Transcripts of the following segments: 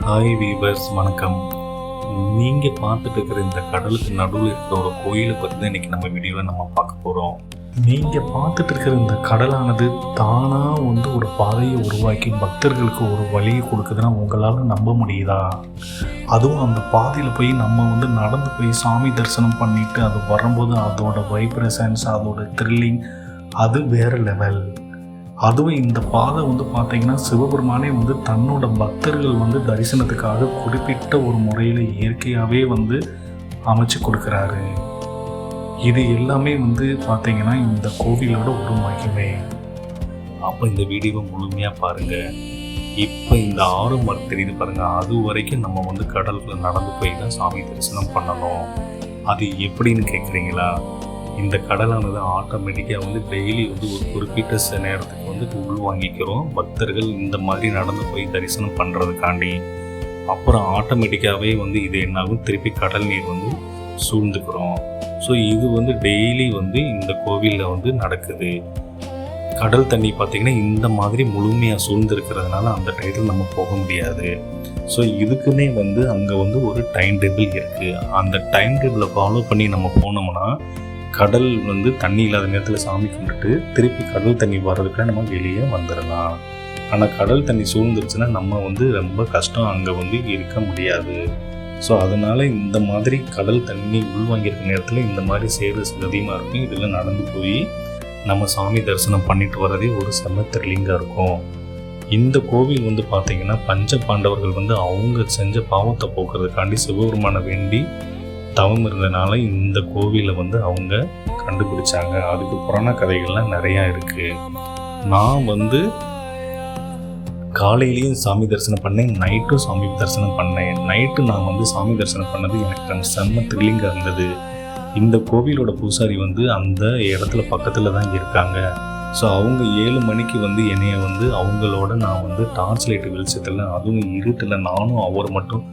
Hi viewers வணக்கம். நீங்கள் பார்த்துட்டு இருக்கிற இந்த கடலுக்கு நடுவில் இருக்கிற ஒரு கோயிலை பற்றி தான் இன்றைக்கி நம்ம வீடியோவில் நம்ம பார்க்க போகிறோம் நீங்கள் பார்த்துட்டு இருக்கிற இந்த கடலானது தானாக வந்து ஒரு பாதையை உருவாக்கி பக்தர்களுக்கு ஒரு வழியை கொடுக்குதுன்னா உங்களால் நம்ப முடியுதா? அதுவும் அந்த பாதையில் போய் நம்ம வந்து நடந்து போய் சாமி தரிசனம் பண்ணிவிட்டு அது வரும்போது அதோட வைப்ரேஷன்ஸ் அதோட த்ரில்லிங் அது வேறு லெவல் அதுவும் இந்த பாதை வந்து பார்த்தீங்கன்னா சிவபெருமானே வந்து தன்னோட பக்தர்கள் வந்து தரிசனத்துக்காக குறிப்பிட்ட ஒரு முறையில் இயற்கையாகவே வந்து அமைச்சு கொடுக்குறாரு. இது எல்லாமே வந்து பார்த்தீங்கன்னா இந்த கோவிலோட ஒரு மகிமை. அப்போ இந்த வீடியோவை முழுமையாக பாருங்கள் இப்போ இந்த ஆறு மரம் தெரியுது பாருங்கள் அது வரைக்கும் நம்ம வந்து கடலுக்குள்ள நடந்து போய் தான் சாமி தரிசனம் பண்ணணும். அது எப்படின்னு கேட்குறீங்களா இந்த கடலானது ஆட்டோமேட்டிக்காக வந்து டெய்லி வந்து ஒரு குறிப்பிட்ட சில நேரத்துக்கு வந்து உள் வாங்கிக்கிறோம் பக்தர்கள் இந்த மாதிரி நடந்து போய் தரிசனம் பண்ணுறதுக்காண்டி அப்புறம் ஆட்டோமேட்டிக்காகவே வந்து இது என்னாகும்? திருப்பி கடல் நீர் வந்து சூழ்ந்துக்கிறோம். ஸோ இது வந்து டெய்லி வந்து இந்த கோவிலில் வந்து நடக்குது. கடல் தண்ணி பார்த்திங்கன்னா இந்த மாதிரி முழுமையாக சூழ்ந்துருக்கிறதுனால அந்த டயத்தில் நம்ம போக முடியாது. ஸோ இதுக்குமே வந்து அங்கே வந்து ஒரு டைம் டேபிள் இருக்குது அந்த டைம் டேபிளை ஃபாலோ பண்ணி நம்ம போனோம்னா கடல் வந்து தண்ணி இல்லாத நேரத்தில் சாமி கும்பிட்டு திருப்பி கடல் தண்ணி வர்றதுக்குள்ள நம்ம வெளியே வந்துடலாம். ஆனால் கடல் தண்ணி சூழ்ந்துருச்சுன்னா நம்ம வந்து ரொம்ப கஷ்டம். அங்கே வந்து இருக்க முடியாது. ஸோ அதனால் இந்த மாதிரி கடல் தண்ணி உள்வாங்கியிருக்க நேரத்தில் இந்த மாதிரி சேரு அதிகமாக இருக்கும். இதெல்லாம் நடந்து போய் நம்ம சாமி தரிசனம் பண்ணிட்டு வரதே ஒரு செம த்ரில்லிங்காக இருக்கும். இந்த கோவில் வந்து பார்த்திங்கன்னா பஞ்ச பாண்டவர்கள் வந்து அவங்க செஞ்ச பாவத்தை போக்குறதுக்காண்டி சிவபெருமானை வேண்டி தவம் இருந்தனால இந்த கோவிலை வந்து அவங்க கண்டுபிடிச்சாங்க. அதுக்கு புராண கதைகள்லாம் நிறையா இருக்குது நான் வந்து காலையிலையும் சாமி தரிசனம் பண்ணேன் நைட்டும் சாமி தரிசனம் பண்ணேன். நைட்டு நான் வந்து சாமி தரிசனம் பண்ணது எனக்கு அந்த செம்ம த்ரில்லிங்காக இருந்தது. இந்த கோவிலோட பூசாரி வந்து அந்த இடத்துல பக்கத்தில் தான் இருக்காங்க. ஸோ அவங்க ஏழு மணிக்கு வந்து என்னைய வந்து அவங்களோட நான் வந்து டார்ச் லைட்டு வெளிச்சத்தில் அதுவும் இருட்டில் நானும் அவர் மட்டும்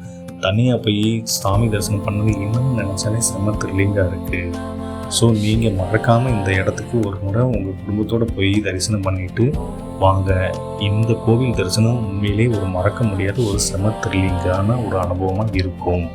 தனியாக போய் சாமி தரிசனம் பண்ணது இன்னும் நினச்சாலே செம்ம த்ரில்லிங்காக இருக்குது ஸோ நீங்கள் மறக்காமல் இந்த இடத்துக்கு ஒரு முறை உங்கள் குடும்பத்தோடு போய் தரிசனம் பண்ணிவிட்டு வாங்க. இந்த கோவில் தரிசனம் உண்மையிலே ஒரு மறக்க முடியாத ஒரு செம த்ரில்லிங்கான ஒரு அனுபவமாக இருக்கும்.